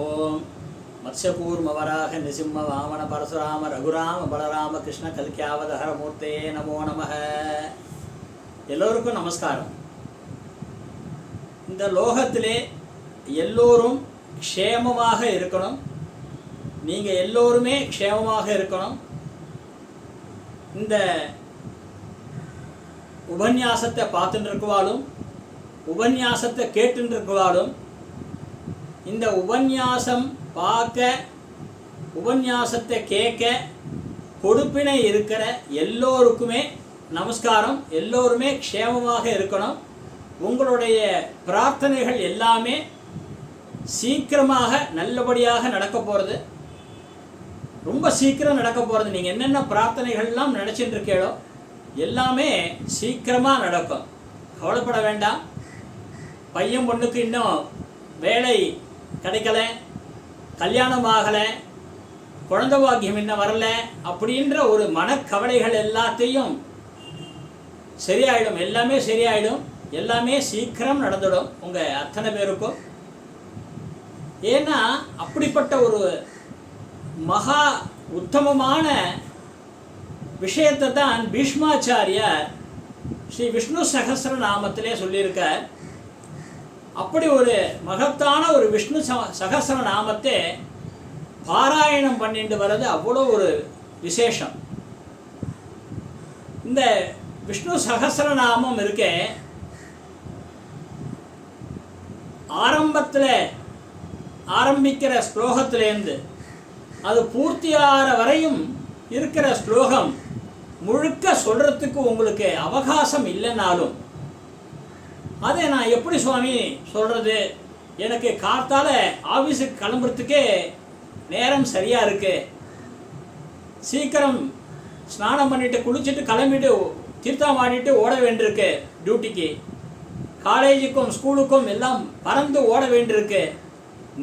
ஓம் மத்ஸ்யகூர்மவராக நிசிம்ம வாமன பரசுராம ரகுராம பலராம கிருஷ்ண கல்கியாவதஹர மூர்த்தே நமோ நமக எல்லோருக்கும் நமஸ்காரம். இந்த லோகத்திலே எல்லோரும் க்ஷேமமாக இருக்கணும். நீங்கள் எல்லோருமே க்ஷேமமாக இருக்கணும். இந்த உபன்யாசத்தை பார்த்துட்டு இருக்குவாலும் உபன்யாசத்தை கேட்டுருக்குவாலும் இருக்குவாளும் இந்த உபன்யாசம் பார்க்க உபன்யாசத்தை கேட்க கொடுப்பினை இருக்கிற எல்லோருக்குமே நமஸ்காரம் எல்லோருமே க்ஷேமமாக இருக்கணும். உங்களுடைய பிரார்த்தனைகள் எல்லாமே சீக்கிரமாக நல்லபடியாக நடக்க போகிறது ரொம்ப சீக்கிரம் நடக்க போகிறது நீங்கள் என்னென்ன பிரார்த்தனைகள்லாம் நினச்சிட்டு இருக்கீங்களோ எல்லாமே சீக்கிரமாக நடக்கும். கவலைப்பட வேண்டாம். பையன் பொண்ணுக்கு இன்னும் வேலை கிடைக்கல கல்யாணம் ஆகலை குழந்தை பாக்கியம் இன்னும் வரல அப்படின்ற ஒரு மனக்கவலைகள் எல்லாத்தையும் சரியாயிடும். எல்லாமே சரியாயிடும். எல்லாமே சீக்கிரம் நடந்துடும் உங்கள் அத்தனை பேருக்கும். ஏன்னா அப்படிப்பட்ட ஒரு மகா உத்தமமான விஷயத்தை தான் பீஷ்மாச்சாரியார் ஸ்ரீ விஷ்ணு சகசர நாமத்திலே சொல்லியிருக்கார். அப்படி ஒரு மகத்தான ஒரு விஷ்ணு ச- நாமத்தை பாராயணம் பண்ணிட்டு வர்றது அவ்வளோ ஒரு விசேஷம். இந்த விஷ்ணு சகஸ்ர நாமம் இருக்கே ஆரம்பத்தில் ஆரம்பிக்கிற ஸ்லோகத்திலேருந்து அது பூர்த்தியாகிற வரையும் இருக்கிற ஸ்லோகம் முழுக்க சொல்கிறதுக்கு உங்களுக்கு அவகாசம் இல்லைனாலும் அதை நான் எப்படி சுவாமி சொல்கிறது எனக்கு காத்தால ஆஃபீஸுக்கு கிளம்புறதுக்கே நேரம் சரியாக இருக்கு. சீக்கிரம் ஸ்நானம் பண்ணிட்டு குளிச்சுட்டு கிளம்பிட்டு தீர்த்தம் ஆடிட்டு ஓட வேண்டியிருக்கு டியூட்டிக்கு. காலேஜுக்கும் ஸ்கூலுக்கும் எல்லாம் பறந்து ஓட வேண்டியிருக்கு.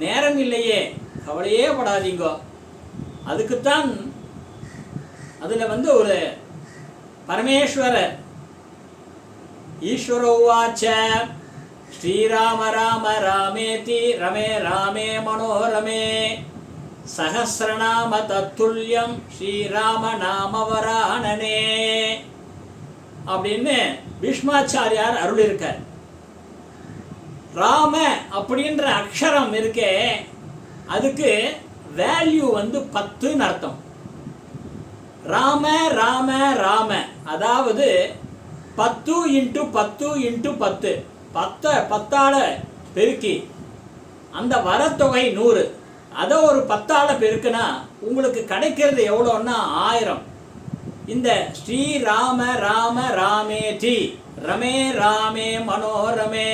நேரம் இல்லையே கவலையே படாதீங்கோ. அதுக்குத்தான் அதில் வந்து ஒரு பரமேஸ்வரர் ஈஸ்வர உவாச்ச ஸ்ரீராம ராம ராமேதி ரமே ராமே மனோரமே சகசிரநாம தத்துல்யம் ஸ்ரீராம நாமவராணனே அப்படின்னு பீஷ்மாச்சாரியார் அருளிருக்கார் ராம அப்படின்ற அக்ஷரம் இருக்கே அதுக்கு வேல்யூ வந்து பத்துன்னு அர்த்தம். ராம ராம ராம அதாவது பத்து இன்ட்டு பத்து இன்ட்டு பத்து. பத்த பத்தால் பெருக்கி. அந்த வரத்தொகை நூறு. அதை ஒரு பத்தால் பெருக்குனா உங்களுக்கு கிடைக்கிறது எவ்வளோன்னா ஆயிரம். இந்த ஸ்ரீ ராம ராம ராமேதி ரமே ராமே மனோரமே.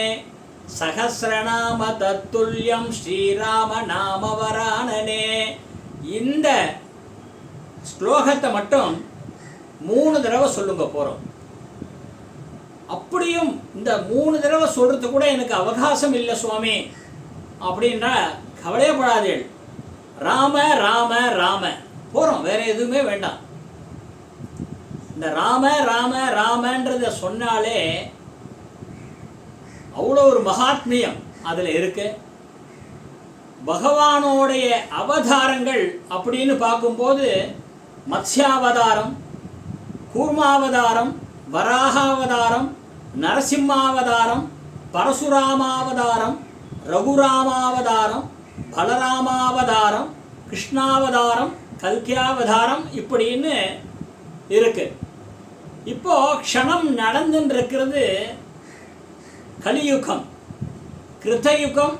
சகசிரநாம தத்துல்யம் ஸ்ரீராம நாமவராணனே இந்த ஸ்லோகத்தை மட்டும் மூணு தடவை சொல்லுங்க போகிறோம் அப்படியும் இந்த மூணு தடவை சொல்றது கூட எனக்கு அவகாசம் இல்லை சுவாமி. அப்படின்னா கவலையப்படாதீள் ராம ராம ராம. போகிறோம் வேற எதுவுமே வேண்டாம். இந்த ராம ராம ராமன்றத சொன்னாலே அவ்வளோ ஒரு மகாத்மியம் அதில் இருக்கு. பகவானோடைய அவதாரங்கள் அப்படின்னு பார்க்கும்போது மத்ஸ்யாவதாரம் கூர்மாவதாரம் வராகாவதாரம் நரசிம்மாவதாரம் பரசுராமாவதாரம் ரகுராமாவதாரம் பலராமாவதாரம் கிருஷ்ணாவதாரம் கல்கியாவதாரம் இப்படின்னு இருக்கு. இப்போ க்ஷணம் நடந்துன்னு இருக்கிறது கலியுகம். கிருத்தயுகம்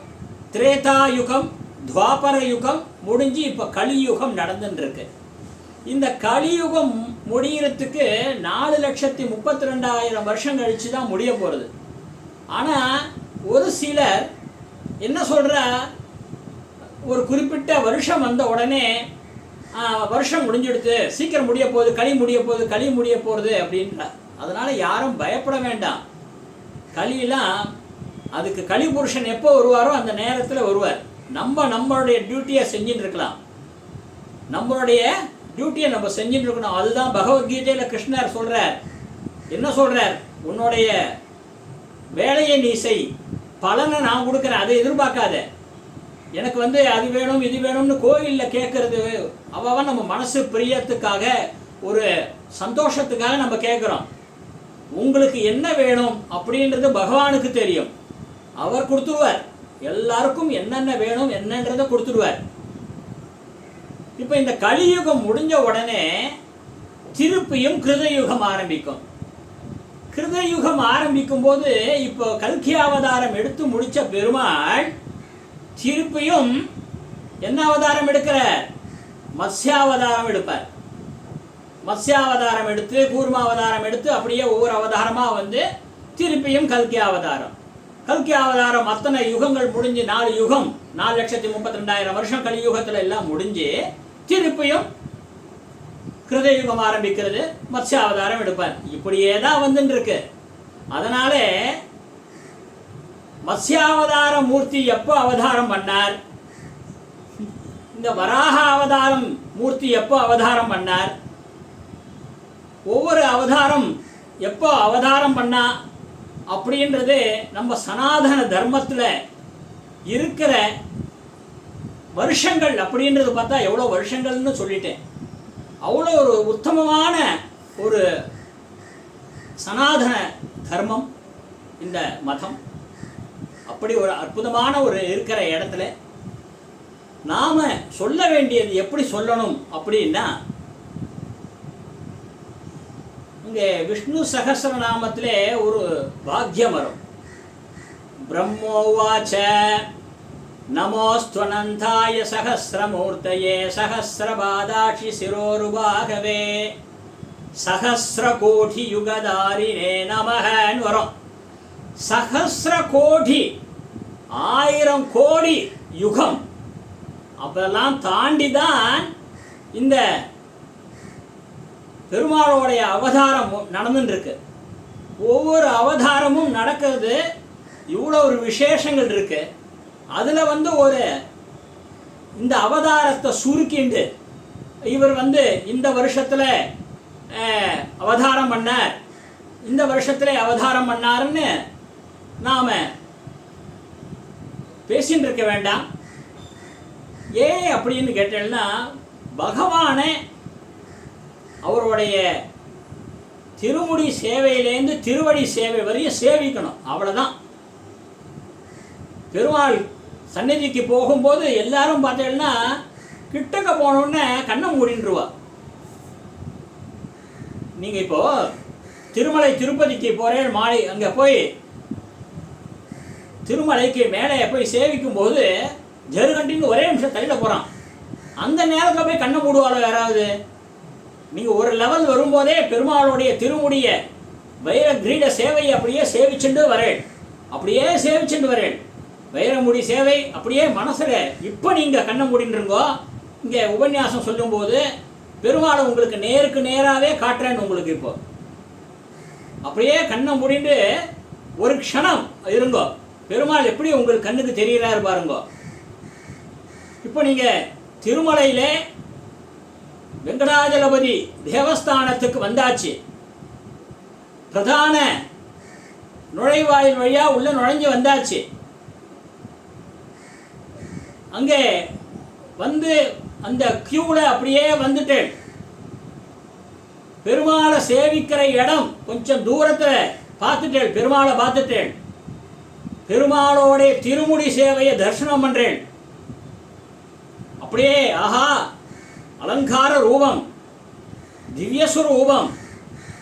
திரேதாயுகம் துவாபர யுகம் முடிஞ்சு இப்போ கலியுகம் நடந்துன்னு இருக்கு இந்த கலியுகம் முடிகிறதுக்கு நாலு லட்சத்தி முப்பத்தி ரெண்டாயிரம் வருஷம் கழித்து தான் முடிய போகிறது ஆனால் ஒரு சிலர் என்ன சொல்கிற ஒரு குறிப்பிட்ட வருஷம் வந்த உடனே வருஷம் முடிஞ்சிடுது சீக்கிரம் முடிய போகுது களி முடிய போகுது களி முடிய போகிறது அப்படின்ற. அதனால் யாரும் பயப்பட வேண்டாம். களியெல்லாம் அதுக்கு களி புருஷன் எப்போ வருவாரோ அந்த நேரத்தில் வருவார். நம்ம நம்மளுடைய டியூட்டியை செஞ்சுட்டு இருக்கலாம். நம்மளுடைய டியூட்டியை நம்ம செஞ்சுட்டு இருக்கணும். அதுதான் பகவத்கீதையில் கிருஷ்ணர் சொல்கிறார் என்ன சொல்கிறார் உன்னுடைய வேலையை நீ செய். பலனை நான் கொடுக்குறேன். அதை எதிர்பார்க்காத. எனக்கு வந்து அது வேணும் இது வேணும்னு கோயிலில் கேட்கறது அவன் நம்ம மனசு பிரியத்துக்காக ஒரு சந்தோஷத்துக்காக நம்ம கேட்குறோம் உங்களுக்கு என்ன வேணும் அப்படின்றது பகவானுக்கு தெரியும். அவர் கொடுத்துருவார். எல்லாருக்கும் என்னென்ன வேணும் என்னன்றதை கொடுத்துருவார். இப்போ இந்த கலியுகம் முடிஞ்ச உடனே திருப்பியும் கிருதயுகம் ஆரம்பிக்கும். கிருதயுகம் ஆரம்பிக்கும் போது இப்போ கல்கி அவதாரம் எடுத்து முடிச்ச பெருமாள் திருப்பியும் என்ன அவதாரம் எடுக்கிறார் மத்ஸ்யாவதாரம் எடுப்பார். மத்ஸ்யாவதாரம் எடுத்து கூர்மாவதாரம் எடுத்து அப்படியே ஒவ்வொரு அவதாரமாக வந்து திருப்பியும் கல்கி அவதாரம் கல்கி அவதாரம் அத்தனை யுகங்கள் முடிஞ்சு நாலு யுகம் நாலு லட்சத்தி முப்பத்தி ரெண்டாயிரம் வருஷம் கலியுகத்தில் எல்லாம் முடிஞ்சு திருப்பியும் கிருதயுகம் ஆரம்பிக்கிறது மத்ஸ்ய அவதாரம் எடுப்பார். இப்படியே தான் வந்துட்டு இருக்கு அதனால மத்ஸ்யாவதார மூர்த்தி எப்போ அவதாரம் பண்ணார்? இந்த வராக அவதாரம் மூர்த்தி எப்போ அவதாரம் பண்ணார்? ஒவ்வொரு அவதாரம் எப்போ அவதாரம் பண்ணா? அப்படின்றது நம்ம சனாதன தர்மத்தில் இருக்கிற வருஷங்கள் அப்படின்றது பார்த்தா எவ்வளோ வருஷங்கள்னு சொல்லிட்டேன். அவ்வளோ ஒரு உத்தமமான ஒரு சனாதன தர்மம் இந்த மதம். அப்படி ஒரு அற்புதமான ஒரு இருக்கிற இடத்துல நாம் சொல்ல வேண்டியது எப்படி சொல்லணும் அப்படின்னா இங்கே விஷ்ணு சகசிரநாமத்திலே ஒரு வாக்கியம் வரும் பிரம்மோவாச்ச நமோஸ்துவனந்தாய சகசிரமூர்த்தயே சகசிரபாதாட்சி சிரோருபாகவே சகசிர கோடி யுகதாரினே நமகன்னு வரும் சகசிர கோடி ஆயிரம் கோடி யுகம். அப்பெல்லாம் தாண்டி தான் இந்த பெருமாளோடைய அவதாரம் நடந்துருக்கு ஒவ்வொரு அவதாரமும் நடக்கிறது. இவ்வளோ ஒரு விசேஷங்கள் இருக்குது அதில் வந்து ஒரு இந்த அவதாரத்தை சுருக்கிண்டு இவர் வந்து இந்த வருஷத்தில் அவதாரம் பண்ணார். இந்த வருஷத்தில் அவதாரம் பண்ணாருன்னு நாம் பேசின்னு இருக்க வேண்டாம். ஏன் அப்படின்னு கேட்டேன்னா பகவானே அவருடைய திருமுடி சேவையிலேருந்து திருவடி சேவை வரையும் சேவிக்கணும். அவ்வளோதான் பெருமாள் சந்நிதிக்கு போகும்போது எல்லாரும் பார்த்தீங்கன்னா கிட்டக்க போனோடனே கண்ணை மூடின்றுவா. நீங்கள் இப்போ திருமலை திருப்பதிக்கு போகிறேன் மாலை அங்கே போய் திருமலைக்கு மேலே போய் சேவிக்கும் போது ஜருகண்டின்னு ஒரே நிமிஷம் தள்ளிட போகிறான் அந்த நேரத்தில் போய் கண்ணை மூடுவாளோ யாராவது? நீங்கள் ஒரு லெவல் வரும்போதே பெருமாளுடைய திருமுடிய வைர கிரீட சேவை அப்படியே சேவிச்சுட்டு வரேன். அப்படியே சேவிச்சுட்டு வரேன். வைரமுடி சேவை அப்படியே மனசில் இப்போ நீங்கள் கண்ணை மூடின்றுங்கோ இங்கே உபன்யாசம் சொல்லும்போது பெருமாளை உங்களுக்கு நேருக்கு நேராகவே காட்டுறேன்னு உங்களுக்கு இப்போ. அப்படியே கண்ணை முடிந்து ஒரு க்ஷணம் இருங்கோ. பெருமாள் எப்படி உங்களுக்கு கண்ணுக்கு தெரிகிறாரு பாருங்கோ. இப்போ நீங்கள் திருமலையிலே வெங்கடாஜலபதி தேவஸ்தானத்துக்கு வந்தாச்சு. பிரதான நுழைவாயில் வழியாக உள்ள நுழைஞ்சு வந்தாச்சு. அங்கே வந்து அந்த கியூவில் அப்படியே வந்துட்டேன். பெருமாளை சேவிக்கிற இடம் கொஞ்சம் தூரத்தில் பார்த்துட்டேன் பெருமாளை பார்த்துட்டேன். பெருமாளோடைய திருமுடி சேவையை தரிசனம் பண்ணுறேன் அப்படியே ஆஹா அலங்கார ரூபம் திவ்யஸ்வரூபம்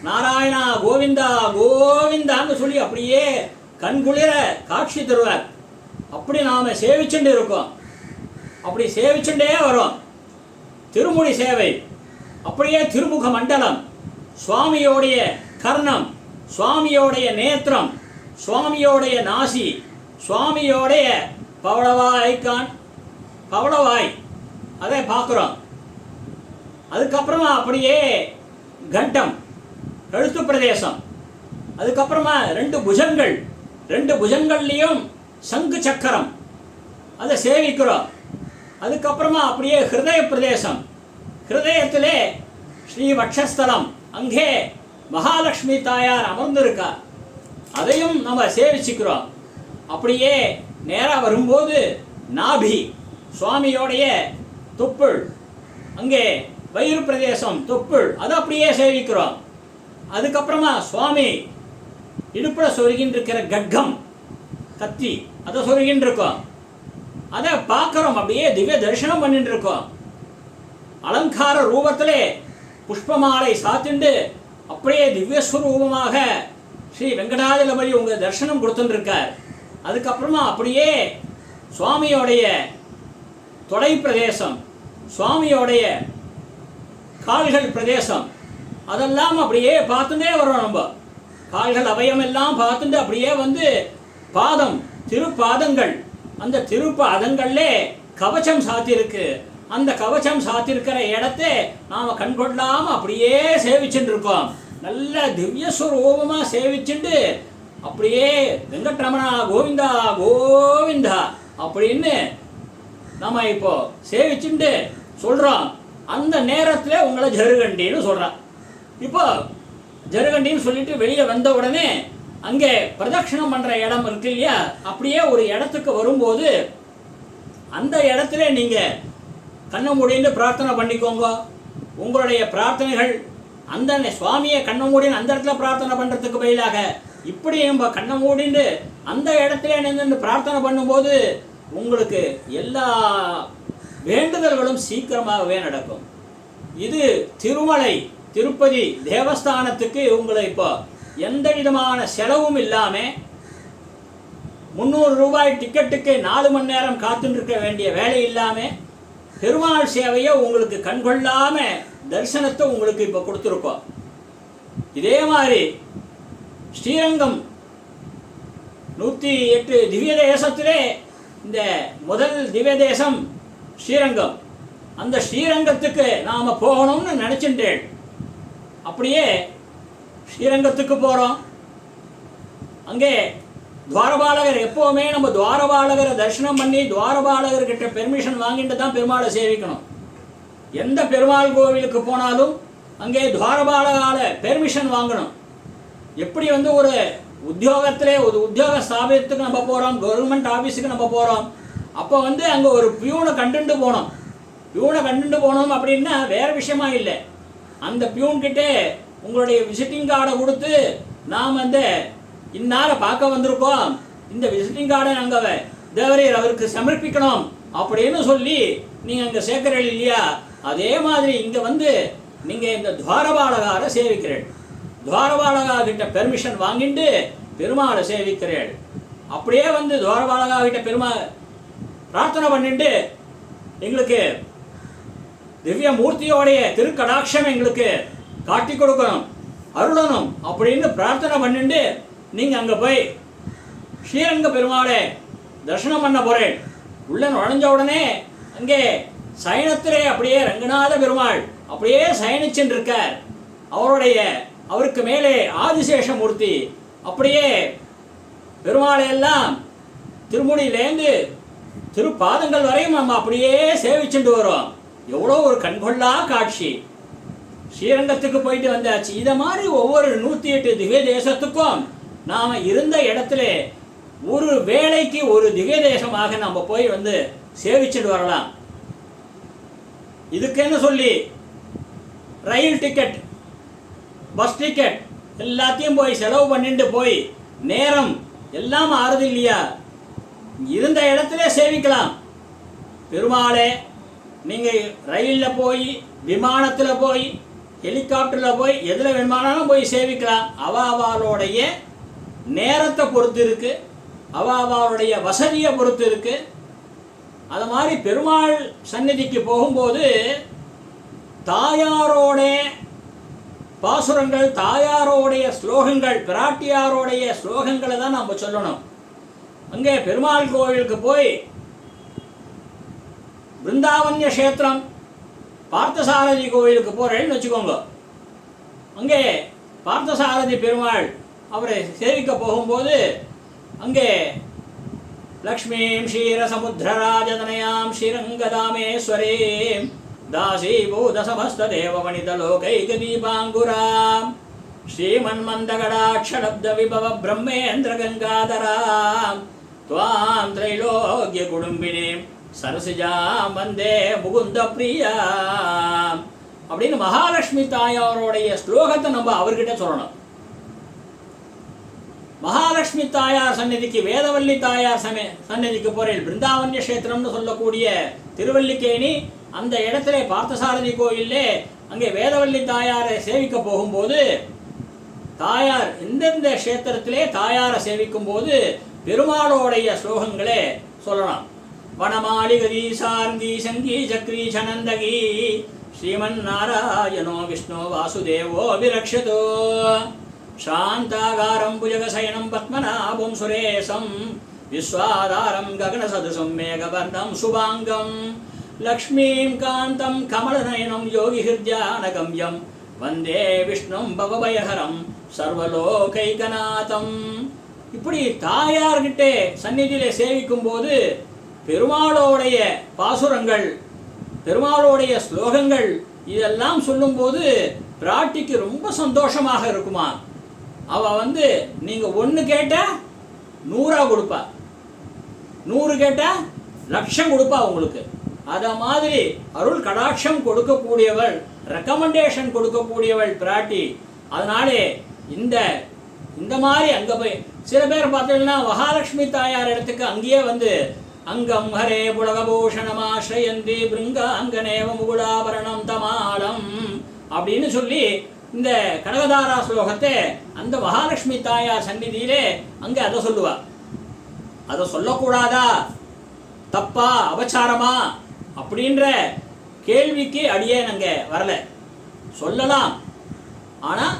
நாராயணா கோவிந்தா கோவிந்தான்னு சொல்லி அப்படியே கண்குளிர காட்சி தருவார். அப்படி நாம் சேவிச்சுட்டு இருக்கோம். அப்படி சேவிச்சுட்டே வரும். திருமொழி சேவை. அப்படியே திருமுக மண்டலம். சுவாமியோடைய கர்ணம் சுவாமியோடைய நேத்திரம் சுவாமியோடைய நாசி சுவாமியோடைய பவளவாய்க்கான் பவளவாய். அதை பார்க்குறோம். அதுக்கப்புறமா அப்படியே கண்டம் கழுத்து பிரதேசம். அதுக்கப்புறமா ரெண்டு புஜங்கள் ரெண்டு புஜங்கள்லேயும் சங்கு சக்கரம். அதை சேவிக்கிறோம். அதுக்கப்புறமா அப்படியே ஹிருதய பிரதேசம் ஹிருதயத்திலே ஸ்ரீ வட்சஸ்தலம். அங்கே மகாலட்சுமி தாயார் அமர்ந்திருக்கார். அதையும் நம்ம சேவிச்சுக்கிறோம். அப்படியே நேராக வரும்போது நாபி சுவாமியோடைய தொப்புள். அங்கே வயிறு பிரதேசம் தொப்புள். அதை அப்படியே சேவிக்கிறோம். அதுக்கப்புறமா சுவாமி இடுப்பில் சொருகின்றிருக்கிற கட்கம் கத்தி அதை சொருகின்றிருக்கோம். இருக்கோம் அதை பார்க்குறோம். அப்படியே திவ்ய தரிசனம் பண்ணிட்டு இருக்கோம் அலங்கார ரூபத்திலே புஷ்பமாலை சாத்திண்டு அப்படியே திவ்யஸ்வரூபமாக ஸ்ரீ வெங்கடாஜலபதி உங்கள் தரிசனம் கொடுத்துட்டுருக்கார். அதுக்கப்புறமா அப்படியே சுவாமியோடைய தொடை பிரதேசம் சுவாமியோடைய கால்கள் பிரதேசம் அதெல்லாம் அப்படியே பார்த்துட்டே வரோம் நம்ம. கால்கள் அவயம் எல்லாம் பார்த்துட்டு அப்படியே வந்து பாதம் திருப்பாதங்கள் அந்த திருப்பாதங்கள்லே கவச்சம் சாத்தியிருக்கு அந்த கவச்சம் சாத்திருக்கிற இடத்தை நாம் கண்கொள்ளாமல் அப்படியே சேவிச்சுட்டு இருக்கோம் நல்ல திவ்யஸ்வரூபமாக சேவிச்சுட்டு அப்படியே வெங்கட்ரமணா கோவிந்தா கோவிந்தா அப்படின்னு நம்ம இப்போ சேவிச்சுட்டு சொல்கிறோம் அந்த நேரத்தில் உங்களை ஜருகண்டின்னு சொல்கிறான் இப்போ ஜருகண்டின்னு சொல்லிட்டு வெளியே வந்த உடனே அங்கே பிரதட்சணம் பண்ணுற இடம் இருக்கு இல்லையா? அப்படியே ஒரு இடத்துக்கு வரும்போது அந்த இடத்துல நீங்கள் கண்ணை மூடின்னு பிரார்த்தனை பண்ணிக்கோங்க. உங்களுடைய பிரார்த்தனைகள் அந்த சுவாமியை கண்ணை மூடின்னு அந்த இடத்துல பிரார்த்தனை பண்ணுறதுக்கு பதிலாக இப்படி நம்ம கண்ணை மூடின்னு அந்த இடத்துல நின்று பிரார்த்தனை பண்ணும்போது உங்களுக்கு எல்லா வேண்டுதல்களும் சீக்கிரமாகவே நடக்கும். இது திருமலை திருப்பதி தேவஸ்தானத்துக்கு உங்களை இப்போ எந்த விதமான செலவும் இல்லாமல் முந்நூறு ரூபாய் டிக்கெட்டுக்கு நாலு மணி நேரம் காத்துட்டு இருக்க வேண்டிய வேலை இல்லாமல் பெருமாள் சேவையை உங்களுக்கு கண்கொள்ளாமல் தரிசனத்தை உங்களுக்கு இப்போ கொடுத்துருக்கோம். இதே மாதிரி ஸ்ரீரங்கம் நூற்றி எட்டு திவ்ய தேசத்திலே இந்த முதல் திவ்ய தேசம் ஸ்ரீரங்கம். அந்த ஸ்ரீரங்கத்துக்கு நாம் போகணும்னு நினச்சின்றேன். அப்படியே ஸ்ரீரங்கத்துக்கு போகிறோம் அங்கே துவாரபாலகர் எப்போவுமே நம்ம துவாரபாலகரை தரிசனம் பண்ணி துவாரபாலகர்கிட்ட பெர்மிஷன் வாங்கிட்டு தான் பெருமாளை சேவிக்கணும். எந்த பெருமாள் கோவிலுக்கு போனாலும் அங்கே துவாரபாலகால பெர்மிஷன் வாங்கணும். எப்படி வந்து ஒரு உத்தியோகத்திலே ஒரு உத்தியோக ஸ்தாபனத்துக்கு நம்ம போகிறோம் கவர்மெண்ட் ஆஃபீஸுக்கு நம்ம போகிறோம் அப்போ வந்து அங்கே ஒரு பியூனை கண்டுண்டு போனோம். பியூனை கண்டுண்டு போனோம் அப்படின்னா வேறு விஷயமா இல்லை. அந்த பியூன்கிட்டே உங்களுடைய விசிட்டிங் கார்டை கொடுத்து நாம் வந்து இன்னார பார்க்க வந்திருக்கோம். இந்த விசிட்டிங் கார்டை நாங்கள் தேவரையர் அவருக்கு சமர்ப்பிக்கணும் அப்படின்னு சொல்லி நீங்கள் அங்கே சேர்க்கிறீர்கள் இல்லையா? அதே மாதிரி இங்கே வந்து நீங்கள் இந்த துவாரபாலகாரை சேவிக்கிறீர்கள். துவாரபாலகா கிட்ட பெர்மிஷன் வாங்கிட்டு பெருமாளை சேவிக்கிறீர்கள். அப்படியே வந்து துவாரபாலகா கிட்ட பெருமா பிரார்த்தனை பண்ணிட்டு எங்களுக்கு திவ்ய மூர்த்தியோடைய திருக்கடாட்சம் எங்களுக்கு காட்டி கொடுக்கணும் அருளணும் அப்படின்னு பிரார்த்தனை பண்ணிட்டு நீங்கள் அங்கே போய் ஸ்ரீரங்க பெருமாளே தரிசனம் பண்ண போகிறேன் உள்ள நுழைஞ்ச உடனே அங்கே சயனத்திலே அப்படியே ரங்கநாத பெருமாள் அப்படியே சயனிச்சுட்டு இருக்கார். அவருடைய அவருக்கு மேலே ஆதிசேஷமூர்த்தி அப்படியே பெருமாளை எல்லாம் திருமுடியிலேந்து திருப்பாதங்கள் வரையும் நம்ம அப்படியே சேவிச்சுட்டு வரோம். எவ்வளோ ஒரு கண்கொள்ளா காட்சி. ஸ்ரீரங்கத்துக்கு போயிட்டு வந்தாச்சு. இதை மாதிரி ஒவ்வொரு நூற்றி எட்டு திவ்ய தேசத்துக்கும் நாம் இருந்த இடத்துல ஒரு வேலைக்கு ஒரு திவ்ய தேசமாக நம்ம போய் வந்து சேவிச்சுட்டு வரலாம். இதுக்குன்னு சொல்லி? ரயில் டிக்கெட் பஸ் டிக்கெட் எல்லாத்தையும் போய் செலவு பண்ணிட்டு போய் நேரம் எல்லாம் ஆறுது இல்லையா? இருந்த இடத்துல சேவிக்கலாம். பெருமாளே நீங்கள் ரயிலில் போய் விமானத்தில் போய் ஹெலிகாப்டரில் போய் எதில் வேணுமானாலும் போய் சேவிக்கலாம் அவ அவளுடைய நேரத்தை பொறுத்து இருக்கு. அவாவாருடைய வசதியை பொறுத்து இருக்கு. அது மாதிரி பெருமாள் சந்நிதிக்கு போகும்போது தாயாரோட பாசுரங்கள் தாயாரோடைய ஸ்லோகங்கள் பிராட்டியாரோடைய ஸ்லோகங்களை தான் நம்ம சொல்லணும். அங்கே பெருமாள் கோவிலுக்கு போய் பிருந்தாவன்ய கஷேத்திரம் பார்த்தசாரதி கோவிலுக்கு போகிறேன்னு வச்சுக்கோங்க அங்கே பார்த்தசாரதி பெருமாள் அவரை சேவிக்க போகும்போது அங்கே லக்ஷ்மீம் க்ஷீரசமுத்திரராஜதனயாம் ஸ்ரீரங்கதாமேஸ்வரீம் दासीभूतसमस्तदेववनितलोकैकदीपाङ्कुराम् श्रीमन्मन्दगडाक्षलब्धविभव ब्रह्मेन्द्रगङ्गाधराम् துவாம் திரைலோக்கிய குடும்பினேம் சரசிஜாம் வந்தே முகுந்த பிரியா. அப்படின்னு மகாலட்சுமி தாயாரோடைய ஸ்லோகத்தை நம்ம அவர்கிட்ட சொல்லணும். மகாலட்சுமி தாயார் சந்நிதிக்கு வேதவல்லி தாயார் சமய சந்நிதிக்கு போறேன். பிருந்தாவன்ய கஷேத்திரம்னு சொல்லக்கூடிய திருவல்லிக்கேணி அந்த இடத்துல பார்த்தசாரதி கோயிலே அங்கே வேதவல்லி தாயாரை சேவிக்க போகும்போது தாயார் எந்தெந்த கஷேத்திரத்திலே தாயாரை சேவிக்கும் போது பெருமாளோடைய ஸ்லோகங்களே சொல்லலாம். வனமாளிகதி சார்கி சங்கி சக்ரி சனந்தகி ஸ்ரீமன் நாராயணோ விஷ்ணு வாசுதேவோ விரக்ஷதோ शान्तागारं भुजगशयनं पद्मनाभं सुरेशं विश्वाधारं गगनसदृशं मेघवर्णं शुभाङ्गं लक्ष्मीं कान्तं कमलनयनं योगिहृद्यानगम्यं वन्दे विष्णुं भवभयहरं சர்வலோகைகநாதம் இப்படி தாயார்கிட்ட சந்நிதியில சேவிக்கும் போது பெருமாளோடைய பாசுரங்கள் பெருமாளோடைய ஸ்லோகங்கள் இதெல்லாம் சொல்லும்போது பிராட்டிக்கு ரொம்ப சந்தோஷமாக இருக்குமா? அவ வந்து நீங்க ஒன்று கேட்டால் நூறா கொடுப்பா. நூறு கேட்டா லட்சம் கொடுப்பா உங்களுக்கு. அத மாதிரி அருள் கடாட்சம் கொடுக்கக்கூடியவள் ரெக்கமெண்டேஷன் கொடுக்கக்கூடியவள் பிராட்டி. அதனாலே இந்த இந்த மாதிரி அங்கே போய் சில பேர் பார்த்தீங்கன்னா மகாலட்சுமி தாயார் இடத்துக்கு அங்கேயே வந்து அங்கம் ஹரே புலகபூஷணமாஸ்ரயந்தி பிருங்காங்கநேவ முகுடாபரணம் தமாலம் அப்படின்னு சொல்லி இந்த கனகதாரா ஸ்லோகத்தை அந்த மகாலட்சுமி தாயார் சந்நிதியிலே அங்கே அதை சொல்லுவா. அதை சொல்லக்கூடாதா? தப்பா? அபச்சாரமா? அப்படின்ற கேள்விக்கு அடியே அங்கே வரல. சொல்லலாம். ஆனால்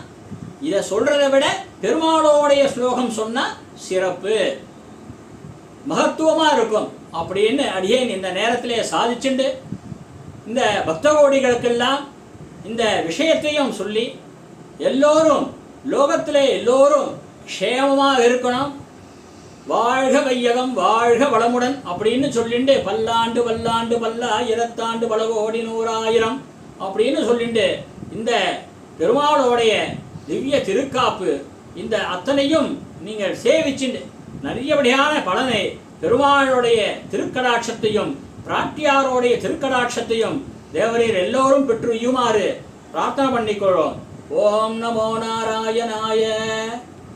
இதை சொல்றதை விட பெருமாளோடைய ஸ்லோகம் சொன்னால் சிறப்பு. மகத்துவமாக இருக்கும். அப்படின்னு அடியேன் இந்த நேரத்திலே சாதிச்சுண்டு இந்த பக்தகோடிகளுக்கெல்லாம் இந்த விஷயத்தையும் சொல்லி எல்லோரும் லோகத்தில் எல்லோரும் க்ஷேமமாக இருக்கணும். வாழ்க வையகம் வாழ்க வளமுடன் அப்படின்னு சொல்லிண்டு பல்லாண்டு பல்லாண்டு பல்லாயிரத்தாண்டு பல கோடி நூறாயிரம் அப்படின்னு சொல்லிண்டு இந்த பெருமாளோடைய திவ்ய திருக்காப்பு இந்த அத்தனையும் நீங்கள் சேவிச்சுண்டு நிறையபடியான பலனை பெருமாளுடைய திருக்கடாட்சத்தையும் பிராட்டியாரோடைய திருக்கடாட்சத்தையும் தேவரீர் எல்லோரும் பெற்று இயுமாறு பிரார்த்தனை பண்ணிக்கொள்வோம். ஓம் நமோ நாராயணாய.